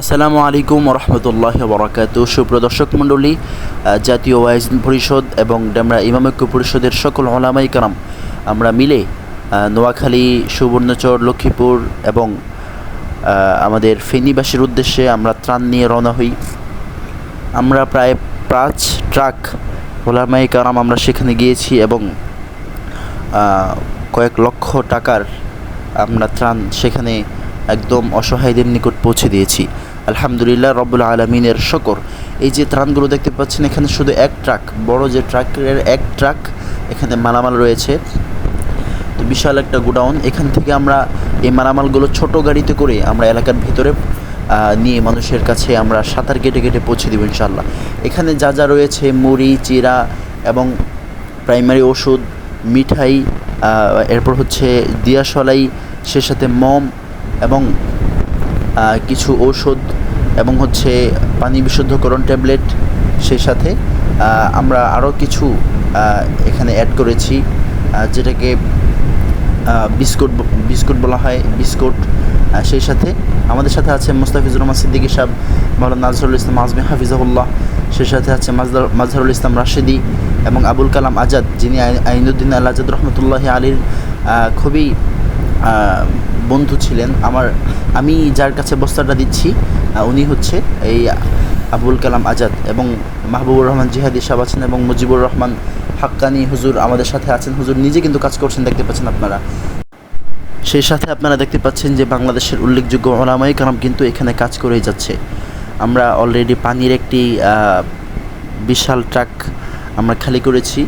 আসসালামু আলাইকুম রহমতুল্লাহ বরাকাত সুপ্রদর্শক মণ্ডলী জাতীয় ওয়াইজ পরিষদ এবং ডেমরা ইমামৈক্য পরিষদের সকল ওলামাই কারাম, আমরা মিলে নোয়াখালী, সুবর্ণচর, লক্ষ্মীপুর এবং আমাদের ফেনীবাসীর উদ্দেশ্যে আমরা ত্রাণ নিয়ে রওনা হই। আমরা প্রায় পাঁচ ট্রাক ওলামাই কারাম আমরা সেখানে গিয়েছি এবং কয়েক লক্ষ টাকার আমরা ত্রাণ সেখানে একদম অসহায়দের নিকট পৌঁছে দিয়েছি। আলহামদুলিল্লাহ, রব্বুল আলমিনের শকর। এই যে ত্রাণগুলো দেখতে পাচ্ছেন, এখানে শুধু এক ট্রাক, বড় যে ট্রাকের এক ট্রাক, এখানে মালামাল রয়েছে। তো বিশাল একটা গোডাউন। এখান থেকে আমরা এই মালামালগুলো ছোট গাড়িতে করে আমরা এলাকার ভিতরে নিয়ে মানুষের কাছে আমরা সাঁতার কেটে কেটে পৌঁছে দেবো ইনশাল্লাহ এখানে যা যা রয়েছে, মুড়ি, চিরা এবং প্রাইমারি ওষুধ, মিঠাই এরপর হচ্ছে দিয়াশলাই, সে সাথে মম এবং কিছু ঔষধ এবং হচ্ছে পানি বিশুদ্ধকরণ ট্যাবলেট, সেই সাথে আমরা আরও কিছু এখানে অ্যাড করেছি যেটাকে বিস্কুট বিস্কুট বলা হয়, বিস্কুট সেই সাথে আমাদের সাথে আছে মুস্তাফিজুর রহমান সিদ্দিকী সাহেব মৌলানা নাজরুল ইসলাম আজমি, হাফিজাহুল্লাহ, সেই সাথে আছে মাজদার- মাজহারুল ইসলাম রাশেদি এবং আবুল কালাম আজাদ, যিনি আইনুদ্দিন আল আজাদ রহমতুল্লাহ আলীর খুবই বন্ধু ছিলেন, আমার আমি যার কাছে বস্তাটা দিচ্ছি উনি হচ্ছে এই আবুল কালাম আজাদ এবং মাহবুবুর রহমান জিহাদি সাহেব আছেন এবং মুজিবুর রহমান হাক্কানি হুজুর আমাদের সাথে আছেন। হুজুর নিজে কিন্তু কাজ করছেন, দেখতে পাচ্ছেন আপনারা। সেই সাথে আপনারা দেখতে পাচ্ছেন যে বাংলাদেশের উল্লেখযোগ্য ওলামাই কারাম কিন্তু এখানে কাজ করেই যাচ্ছে। আমরা অলরেডি পানির একটি বিশাল ট্রাক আমরা খালি করেছি।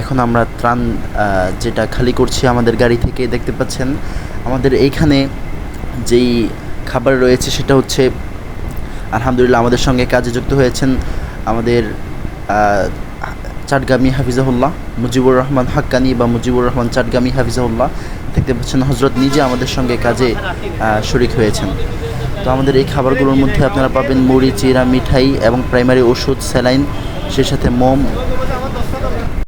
এখন আমরা ত্রাণ যেটা খালি করছি আমাদের গাড়ি থেকে, দেখতে পাচ্ছেন। আমাদের এইখানে যেই খাবার রয়েছে সেটা হচ্ছে, আলহামদুলিল্লাহ আমাদের সঙ্গে কাজে যুক্ত হয়েছেন আমাদের চাটগামী হাফিজাহুল্লাহ, মুজিবুর রহমান হাক্কানি বা মুজিবুর রহমান চাটগামী হাফিজাহুল্লাহ, দেখতে পাচ্ছেন হজরত নিজে আমাদের সঙ্গে কাজে শরিক হয়েছেন। তো আমাদের এই খাবারগুলোর মধ্যে আপনারা পাবেন মুড়ি, চিরা, মিঠাই এবং প্রাইমারি ওষুধ, স্যালাইন, সেই সাথে মোম